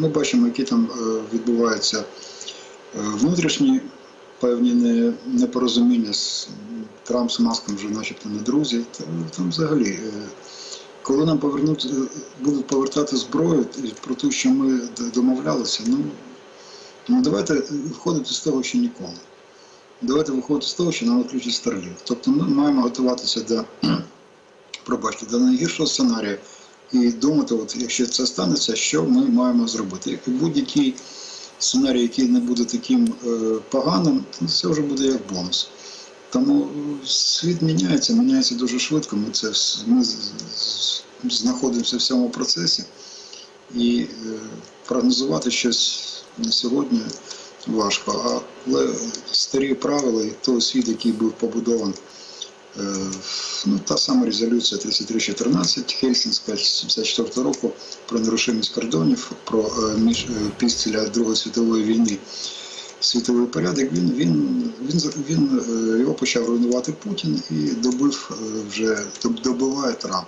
ми бачимо, які там е, відбуваються е, внутрішні певні непорозуміння з Трамп з Маском вже начебто не друзі. Та- Там взагалі, е, коли нам повернуть, будуть повертати зброю про те, що ми домовлялися, ну, ну давайте виходити з того, що ніколи. Давайте виходити з того, що нам відключать старлів. Тобто ми маємо готуватися до, пробачте, до найгіршого сценарію і думати, от якщо це станеться, що ми маємо зробити. Будь-який сценарій, який не буде таким е, поганим, це вже буде як бонус. Тому е, світ міняється, міняється дуже швидко. Ми це ми знаходимося в цьому процесі, і е, прогнозувати щось на сьогодні важко. Але старі правила і той світ, який був побудований, ну, та сама резолюція 3314 Хельсінська 74 року про нерушимість кордонів, про е, між е, після Другої світової війни. Світовий порядок, він, він, він, він, е, його почав руйнувати Путін і добив е, вже добиває Трамп.